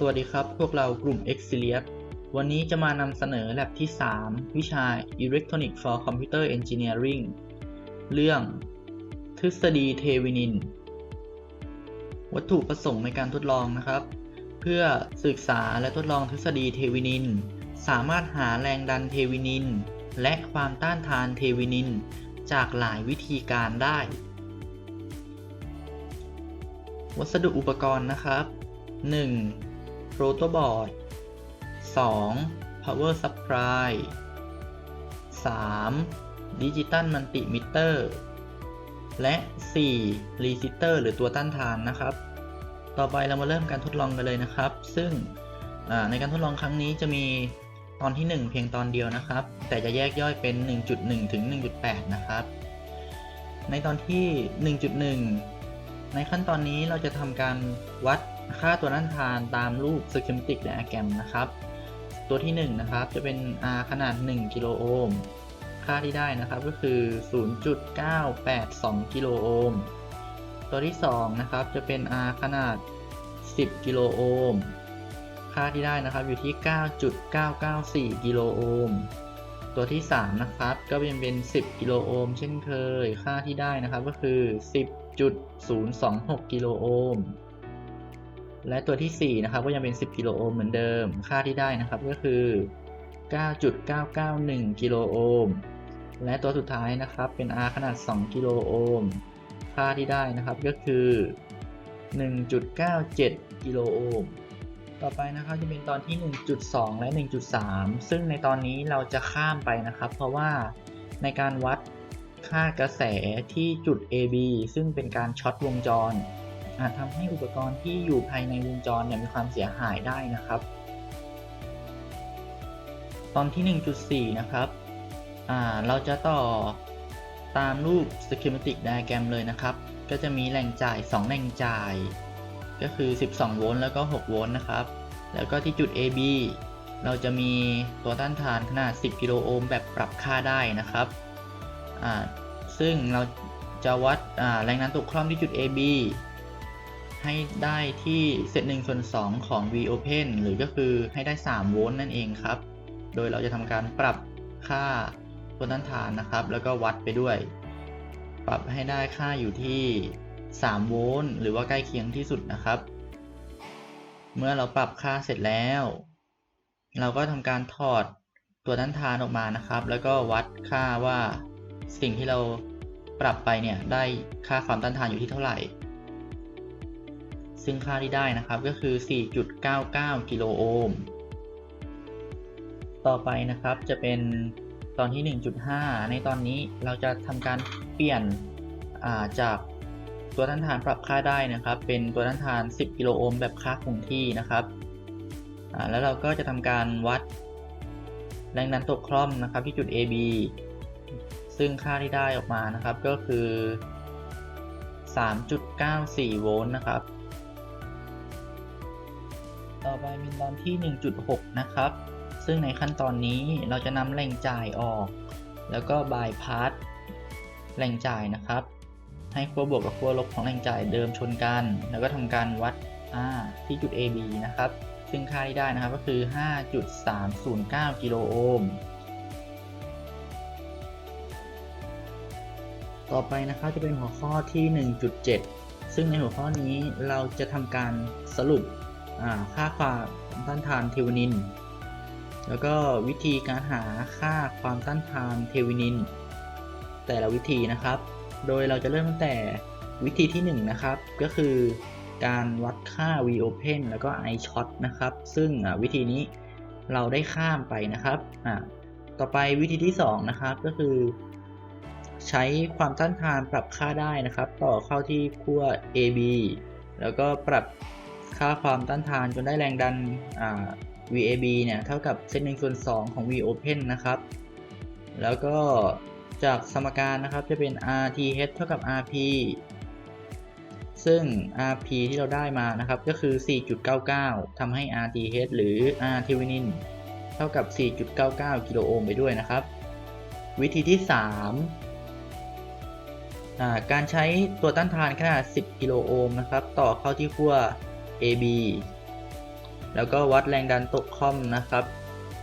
สวัสดีครับ พวกเรากลุ่ม x c i l i u s วันนี้จะมานำเสนอแลบที่ 3 วิชา Electronic for Computer Engineering เรื่อง ทฤษฎีเทวินิน วัตถุประสงค์ในการทดลองนะครับ เพื่อศึกษาและทดลองทฤษฎีเทวินิน สามารถหาแรงดันเทวินิน และความต้านทานเทวินิน จากหลายวิธีการได้ วัสดุอุปกรณ์นะครับ 1. โรโตบอร์ด 2. power supply 3. digital multimeter และ 4. resistor หรือตัวต้านทานนะครับ ต่อไปเรามาเริ่มการทดลองกันเลยนะครับ ซึ่งในการทดลองครั้งนี้จะมีตอนที่ 1 เพียงตอนเดียวนะครับ แต่จะแยกย่อยเป็น 1.1 ถึง 1.8 นะครับ ในตอนที่ 1.1 ในขั้นตอนนี้เราจะทำการวัด ค่าตัวต้านทานตามรูป schematic diagram นะครับ ตัวที่ 1 นะครับ จะเป็น R ขนาด 1 กิโลโอห์ม ค่าที่ได้นะครับก็คือ 0.982 กิโลโอห์ม ตัวที่ 2 นะครับ จะเป็น R ขนาด 10 กิโลโอห์ม ค่าที่ได้นะครับอยู่ที่ 9.994 กิโลโอห์ม ตัวที่ 3 นะครับ ก็เป็นเป็น 10 กิโลโอห์มเช่นเคย ค่าที่ได้นะครับก็คือ 10.026 กิโลโอห์ม และตัวที่ 4 นะครับ ก็ยังเป็น 10 กิโลโอห์มเหมือนเดิม ค่าที่ได้นะครับก็คือ 9.991 กิโลโอห์ม และตัวสุดท้ายนะครับเป็น R ขนาด 2 กิโลโอห์ม ค่าที่ได้นะครับก็คือ 1.97 กิโลโอห์ม ต่อไปนะครับจะเป็นตอนที่ 1.2 และ 1.3 ซึ่งในตอนนี้เราจะข้ามไปนะครับ เพราะว่าในการวัดค่ากระแสที่จุด AB ซึ่งเป็นการช็อตวงจร อาจทำให้อุปกรณ์ที่อยู่ภายในวงจรเนี่ยมีความเสียหายได้นะครับ ตอนที่ 1.4 นะครับเราจะต่อตามรูป schematic diagram เลยนะครับ ก็จะมีแหล่งจ่าย 2 แหล่งจ่าย ก็คือ 12 โวลต์แล้วก็ 6 โวลต์นะครับ แล้วก็ที่จุด AB เราจะมีตัวต้านทานขนาด 10 กิโลโอห์มแบบปรับค่าได้นะครับ ซึ่งเราจะวัดแรงดันตกคล่อมที่จุด AB ให้ได้ที่เศษ1ส่วน2ของ V open หรือก็คือให้ได้ 3 โวลต์นั่นเองครับ โดยเราจะทำการปรับค่าตัวต้านทานนะครับ แล้วก็วัดไปด้วย ปรับให้ได้ค่าอยู่ที่ 3 โวลต์หรือว่าใกล้เคียงที่สุดนะครับ เมื่อเราปรับค่าเสร็จแล้ว เราก็ทำการถอดตัวต้านทานออกมานะครับ แล้วก็วัดค่าว่าสิ่งที่เราปรับไปเนี่ยได้ค่าความต้านทานอยู่ที่เท่าไหร่ ซึ่งค่าที่ได้นะครับก็คือ 4.99 กิโลโอห์ม ต่อไปนะครับจะเป็นตอนที่ 1.5 ในตอนนี้เราจะทำการเปลี่ยนจากตัวต้านทานปรับค่าได้นะครับ เป็นตัวต้านทาน 10 กิโลโอห์มแบบค่าคงที่นะครับ แล้วเราก็จะทำการวัดแรงดันตกคล่อมนะครับที่จุด AB ซึ่งค่าที่ได้ออกมานะครับก็คือ 3.94 โวลต์นะครับ ต่อไปเป็นตอนที่ 1.6 นะครับ ซึ่งในขั้นตอนนี้เราจะนำแหล่งจ่ายออก แล้วก็บายพาสแหล่งจ่ายนะครับ ให้ขั้วบวกกับขั้วลบของแหล่งจ่ายเดิมชนกัน แล้วก็ทำการวัด R ที่จุด AB นะครับ ซึ่งค่าที่ได้นะครับก็คือ 5.309 กิโลโอห์มต่อไปนะครับจะเป็นหัวข้อที่ 1.7 ซึ่งในหัวข้อนี้เราจะทำการสรุป ค่าความต้านทานเทวนิน แล้วก็วิธีการหาค่าความต้านทานเทวนิน แต่ละวิธีนะครับ โดยเราจะเริ่มตั้งแต่วิธีที่ 1 นะครับ ก็คือการวัดค่า V open แล้วก็ I shot นะครับ ซึ่งวิธีนี้เราได้ข้ามไปนะครับต่อไปวิธีที่ 2 นะครับก็คือ ใช้ความต้านทานปรับค่าได้นะครับ ต่อเข้าที่ขั้ว AB แล้วก็ปรับ ค่าความต้านทานจนได้แรงดัน VAB เนี่ยเท่ากับเซนหนึ่งส่วน2ของ V open นะครับ แล้วก็จากสมการนะครับจะเป็น RTH เท่ากับ RP ซึ่ง RP ที่เราได้มานะครับก็คือ 4.99ทำให้ RTH หรือ R Thevenin เท่ากับ 4.99 กิโลโอห์มไปด้วยนะครับ วิธีที่ 3 การใช้ตัวต้านทานขนาด 10 กิโลโอห์มนะครับ ต่อเข้าที่ขั้ว AB แล้วก็วัดแรงดันตกคอมนะครับ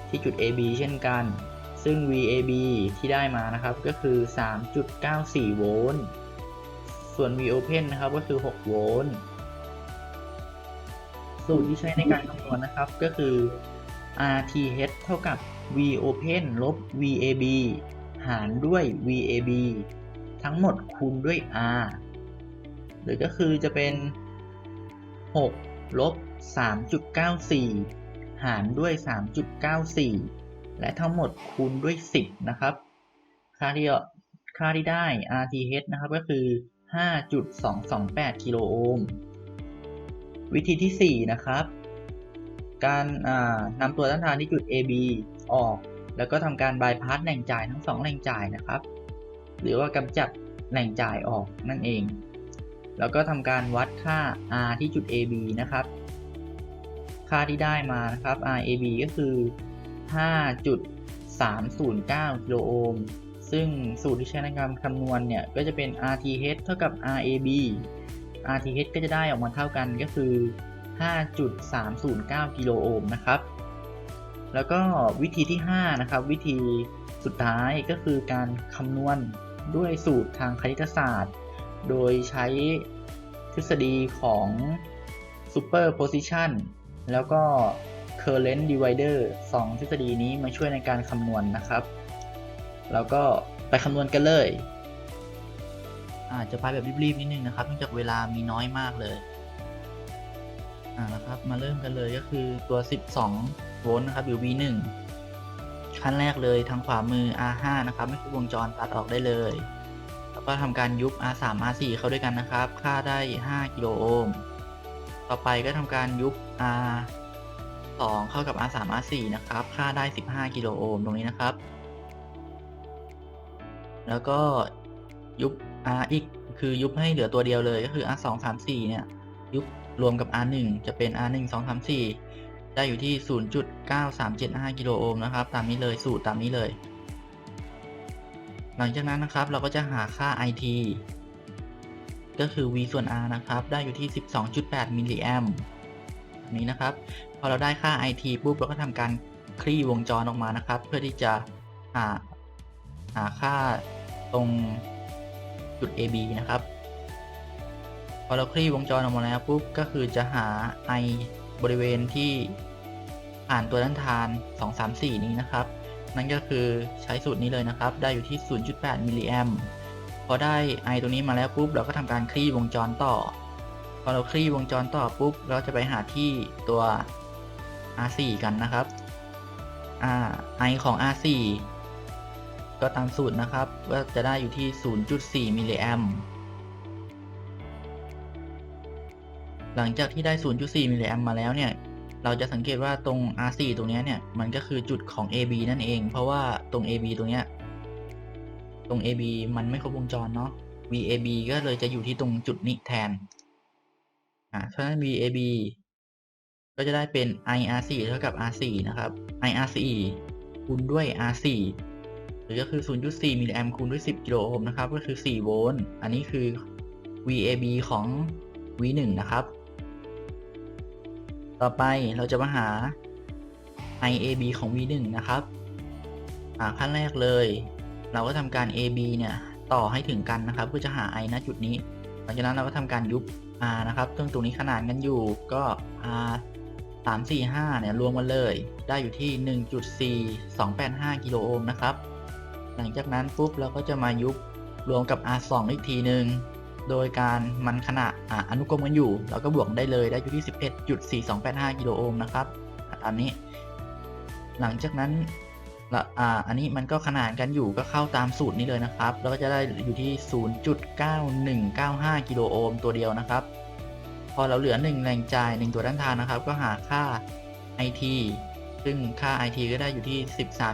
ที่จุด AB เช่นกัน ซึ่ง VAB ที่ได้มานะครับก็คือ 3.94 โวลต์ ส่วน VOpen นะครับก็คือ 6 โวลต์ สูตรที่ใช้ในการคำนวณนะครับก็คือ RTH เท่ากับ VOpen ลบ VAB หารด้วย VAB ทั้งหมดคูณด้วย R หรือก็คือจะเป็น 6ลบ3.94 หารด้วย 3.94 และทั้งหมดคูณด้วย 10 นะครับ ค่าที่ค่าที่ได้ RTH นะครับก็คือ 5.228 กิโลโอห์ม วิธีที่ 4 นะครับ การนำตัวต้านทานที่จุด AB ออก แล้วก็ทำการบายพาสแหล่งจ่ายทั้ง 2 แหล่งจ่ายนะครับ หรือว่ากำจัดแหล่งจ่ายออกนั่นเอง แล้วก็ทำการวัดค่า R ที่จุด AB นะครับ ค่าที่ได้มานะครับ RAB ก็คือ 5.309 กิโลโอห์ม ซึ่งสูตรที่ใช้ในการคำนวณเนี่ย ก็จะเป็น RTH เท่ากับ RAB RTH ก็จะได้ออกมาเท่ากันก็คือ 5.309 กิโลโอห์มนะครับ แล้วก็วิธีที่ 5 นะครับ วิธีสุดท้ายก็คือการคำนวณด้วยสูตรทางคณิตศาสตร์ โดยใช้ทฤษฎีของ superposition แล้วก็ current divider 2 ทฤษฎีนี้มาช่วยในการคำนวณนะครับ แล้วก็ไปคำนวณกันเลยอาจจะไปแบบรีบๆนิดนึงนะครับเนื่องจากเวลามีน้อยมากเลยอ่านะครับ มาเริ่มกันเลยก็คือตัว 12 โวลต์นะครับ อยู่ V1 ขั้นแรกเลยทางขวามือ R5 นะครับ ไม่คือวงจรตัดออกได้เลย ก็ทำการยุบ R3 R4 เข้าด้วยกันนะครับ ค่าได้ 5 กิโลโอห์ม ต่อไปก็ทำการยุบ R2 เข้ากับ R3 R4 นะครับ ค่าได้ 15 กิโลโอห์มตรงนี้นะครับ แล้วก็ยุบ R อีกคือยุบให้เหลือตัวเดียวเลยก็คือ R 2 3 4เนี่ย ยุบรวมกับ R 1จะเป็น R 1 2 3 4ได้อยู่ที่ 0.9375 กิโลโอห์มนะครับ ตามนี้เลยสูตรตามนี้เลย หลังจากนั้นนะครับเราก็จะหาค่า IT ก็คือ V ส่วน R นะครับ ได้อยู่ที่ 12.8 มิลลิแอมนี้นะครับ พอเราได้ค่า IT ปุ๊บเราก็ทำการคลี่วงจรออกมานะครับ เพื่อที่จะหาหาค่าตรงจุด AB นะครับ พอเราคลี่วงจรออกมาแล้วปุ๊บก็คือจะหา I บริเวณที่ผ่านตัวด้านทาน 2 3 4 นี้นะครับ นั่นก็คือใช้สูตรนี้เลยนะครับ ได้อยู่ที่ 0.8 มิลลิแอมพอได้ I ตัวนี้มาแล้วปุ๊บ เราก็ทำการคลี่วงจรต่อ พอเราคลี่วงจรต่อปุ๊บ เราจะไปหาที่ตัว R4 กันนะครับ I ของ R4 ก็ตามสูตรนะครับว่าจะได้อยู่ที่ 0.4 มิลลิแอมหลังจากที่ได้ 0.4 มิลลิแอมมาแล้วเนี่ย เราจะสังเกตว่าตรง R4 ตรงนี้เนี่ย มันก็คือจุดของ AB นั่นเอง เพราะว่าตรง AB ตรงเนี้ย ตรง AB มันไม่ครบวงจรเนาะ VAB ก็เลยจะอยู่ที่ตรงจุดนี้แทน อ่าเพราะฉะนั้น VAB ก็จะได้เป็น IR4 เท่ากับ R4 นะครับ IR4 คูณด้วย R4 หรือก็คือ 0.4 มิลลิแอมคูณด้วย 10 กิโลโอห์มนะครับ ก็คือ 4 โวลต์ อันนี้คือ VAB ของ V1 นะครับ ต่อไปเราจะมาหา IAB ของ V1 นะครับขั้นแรกเลย เราก็ทำการ AB เนี่ย ต่อให้ถึงกันนะครับเพื่อจะหา I ณจุดนี้ หลังจากนั้นเราก็ทำการยุบ R นะครับซึ่งตรงนี้ขนานกันอยู่ก็ R 3 4 5เนี่ยรวมกันเลย ได้อยู่ที่ 1.4285 กิโลโอห์มนะครับ หลังจากนั้นปุ๊บเราก็จะมายุบรวมกับ R2 อีกทีหนึ่ง โดยการมันขนาดออนุกรมกันอยู่ เราก็บวกได้เลยได้อยู่ที่ 11.4285กิโลโอห์มนะครับตามนี้ หลังจากนั้นอ่าอันนี้มันก็ขนานกันอยู่ก็เข้าตามสูตรนี้เลยนะครับ แล้วก็จะได้อยู่ที่ 0.9195 กิโลโอห์มตัวเดียวนะครับ พอเราเหลือ 1 แรงจ่าย 1 ตัวด้านทางนะครับ ก็หาค่า IT ซึ่งค่า IT ก็ได้อยู่ที่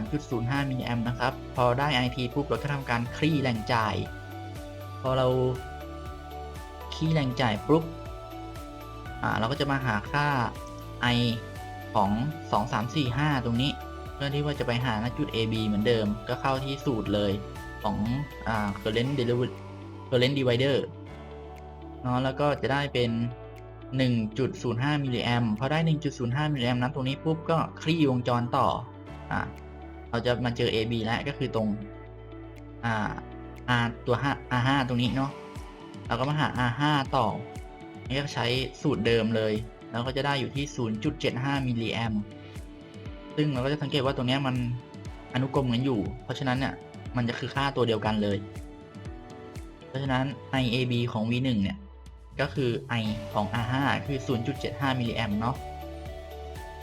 13.05มิลลิแอมนะครับ พอได้ IT ปุ๊บเราก็ทำการคลี่แรงจ่าย พอเรา คลี่แรงจ่ายปุ๊บอ่าเราก็จะมาหาค่า I ของ 2 3 4 5 ตรงนี้ เพื่อที่ว่าจะไปหาณจุด AB เหมือนเดิม ก็เข้าที่สูตรเลยของอ่า current current divider เนาะแล้วก็จะได้เป็น 1.05มิลลิแอมพอได้ 1.05มิลลิแอมนั้นตรงนี้ปุ๊บก็คลี่วงจรต่ออ่าเราจะมาเจอ AB แล้วก็คือตรงอ่า R ตัว5 R5 ตรงนี้เนาะ เราก็มาหา R5 ต่อนี่ก็ใช้สูตรเดิมเลย แล้วก็จะได้อยู่ที่ 0.75 มิลลิแอมซึ่งเราก็จะสังเกตว่าตรงนี้มันอนุกรมกันอยู่ เพราะฉะนั้นเนี่ยมันจะคือค่าตัวเดียวกันเลย เพราะฉะนั้น IAB ของ V1 เนี่ย ก็คือ I ของ R5 คือ 0.75 มิลลิแอมเนาะ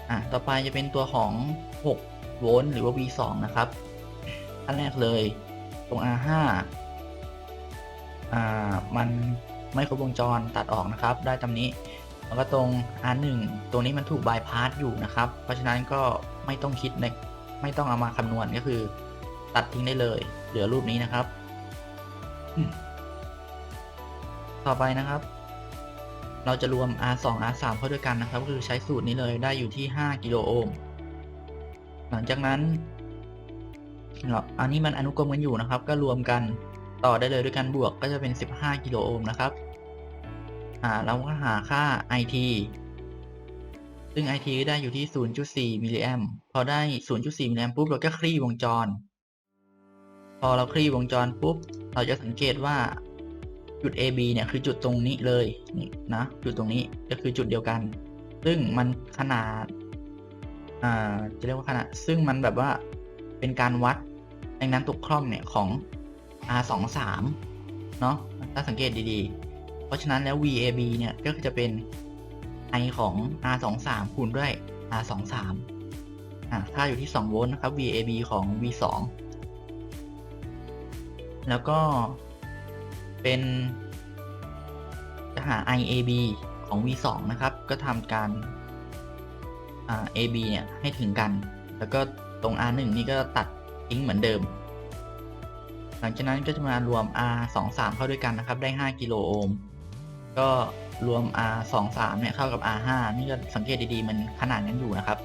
อะ ต่อไปจะเป็นตัวของ 6 โวลต์หรือว่า V2 นะครับ อันแรกเลย ตรง R5 มันไม่ครบวงจรตัดออกนะครับ ได้ตำนี้แล้วก็ตรง R1 ตรงนี้มันถูกบายพาสอยู่นะครับ เพราะฉะนั้นก็ไม่ต้องคิดในไม่ต้องเอามาคำนวณก็คือ ตัดทิ้งได้เลย เหลือรูปนี้นะครับ ต่อไปนะครับ เราจะรวม R2 R3 เข้าด้วยกันนะครับ ก็คือใช้สูตรนี้เลยได้อยู่ที่ 5 กิโลโอห์มหลังจากนั้นอันนี้มันอนุกรมกันอยู่นะครับ ก็รวมกัน ต่อได้เลยด้วยกันบวกก็จะเป็น 15 กิโลโอห์มนะครับอ่าเราก็หาค่า IT ซึ่ง IT ก็ได้อยู่ที่ 0.4 มิลลิแอมพอได้ 0.4 มิลลิแอมปุ๊บ เราก็คลี่วงจร พอเราคลี่วงจรปุ๊บ เราจะสังเกตว่าจุด AB เนี่ยคือจุดตรงนี้เลยนี่นะจุดตรงนี้ก็คือจุดเดียวกัน ซึ่งมันขนาดอ่าจะเรียกว่าขนาด ซึ่งมันแบบว่าเป็นการวัดแรงนั้นตกคล่อมเนี่ยของ R23 เนาะถ้าสังเกตดีๆ เพราะฉะนั้นแล้ว VAB เนี่ย ก็คือจะเป็น I ของ R23 คูณด้วย R23 อ่าค่าอยู่ที่ 2 โวลต์นะครับ VAB ของ V2 แล้วก็เป็น จะหา IAB ของ V2 นะครับ ก็ทำการ AB เนี่ย ให้ถึงกัน แล้วก็ตรง R1 นี่ก็ตัดทิ้งเหมือนเดิม หลังจากนั้นก็จะมารวม R23 เข้าด้วยกันนะครับ ได้ 5 กิโลโอห์ม ก็รวม R23 เนี่ยเข้ากับ R5 นี่ก็สังเกตดีๆ มันขนาดนั้นอยู่นะครับ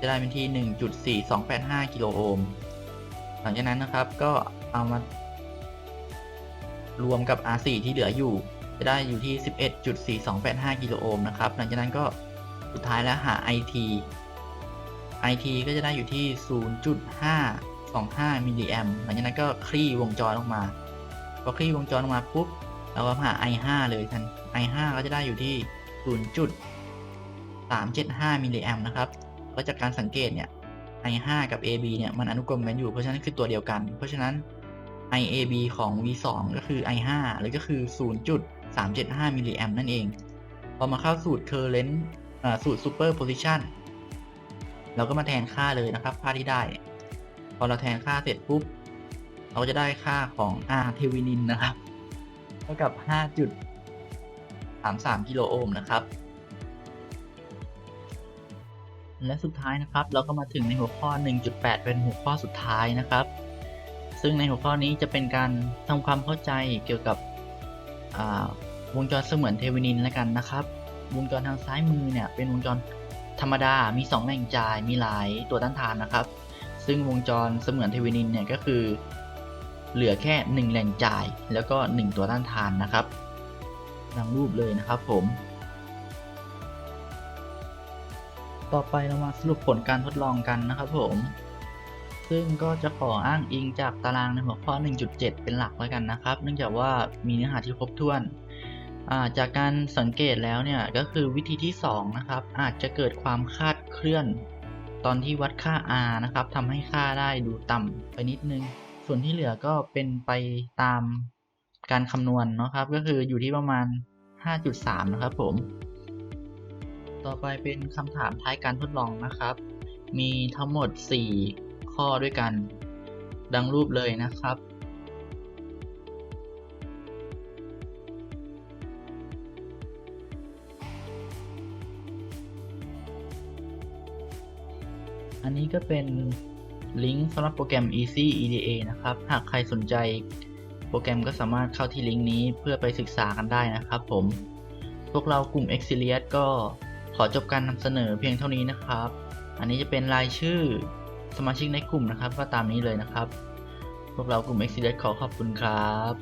จะได้เป็นที่ 1.4285 กิโลโอห์ม หลังจากนั้นนะครับก็เอามารวมกับ R4 ที่เหลืออยู่ จะได้อยู่ที่ 11.4285 กิโลโอห์มนะครับ หลังจากนั้นก็สุดท้ายแล้วหา IT IT ก็จะได้อยู่ที่ 25มิลลิแอมหลังจากนั้นก็คลี่วงจรออกมา พอคลี่วงจรออกมาปุ๊บ เราก็หา I5 เลยทัน I5 ก็จะได้อยู่ที่ 0.375มิลลิแอมนะครับก็จากการสังเกตเนี่ย I5 กับ AB เนี่ยมันอนุกรมกันอยู่ เพราะฉะนั้นคือตัวเดียวกัน เพราะฉะนั้น IAB ของ V2 ก็คือ I5 หรือก็คือ 0.375มิลลิแอมนั่นเอง พอมาเข้าสูตร current สูตร superposition เราก็มาแทนค่าเลยนะครับ ค่าที่ได้ พอเราแทนค่าเสร็จปุ๊บ เราจะได้ค่าของ R เทวินินนะครับ เท่ากับ 5.33 กิโลโอห์มนะครับ และสุดท้ายนะครับ เราก็มาถึงในหัวข้อ 1.8 เป็นหัวข้อสุดท้ายนะครับ ซึ่งในหัวข้อนี้จะเป็นการทำความเข้าใจเกี่ยวกับวงจรเสมือนเทวินินแล้วกันนะครับ วงจรทางซ้ายมือเนี่ยเป็นวงจรธรรมดา มี 2 แหล่งจ่าย มีหลายตัวต้านทานนะครับ ซึ่งวงจรเสมือนเทวินินเนี่ยก็คือ เหลือแค่ 1 แหล่งจ่ายแล้วก็ 1 ตัวต้านทานนะครับดังรูปเลยนะครับผม ต่อไปเรามาสรุปผลการทดลองกันนะครับผม ซึ่งก็จะขออ้างอิงจากตารางในหัวข้อ 1.7 เป็นหลักแล้วกันนะครับ เนื่องจากว่ามีเนื้อหาที่ครบถ้วนจากการสังเกตแล้วเนี่ยก็คือวิธีที่ 2 นะครับ อาจจะเกิดความคาดเคลื่อน ตอนที่วัดค่า r นะครับทำให้ค่าได้ดูต่ำไปนิดนึง ส่วนที่เหลือก็เป็นไปตามการคำนวณนะครับ ก็คืออยู่ที่ประมาณ 5.3 นะครับผม ต่อไปเป็นคำถามท้ายการทดลองนะครับ มีทั้งหมด 4 ข้อด้วยกัน ดังรูปเลยนะครับ อันนี้ก็เป็นลิงก์สำหรับโปรแกรม Easy EDA นะครับ หากใครสนใจโปรแกรมก็สามารถเข้าที่ลิงก์นี้เพื่อไปศึกษากันได้นะครับผม พวกเรากลุ่ม e x i l i u s ก็ขอจบการนำเสนอเพียงเท่านี้นะครับ อันนี้จะเป็นรายชื่อสมาชิกในกลุ่มนะครับ ก็ตามนี้เลยนะครับ พวกเรากลุ่ม e x i l i u s ขอขอบคุณครับ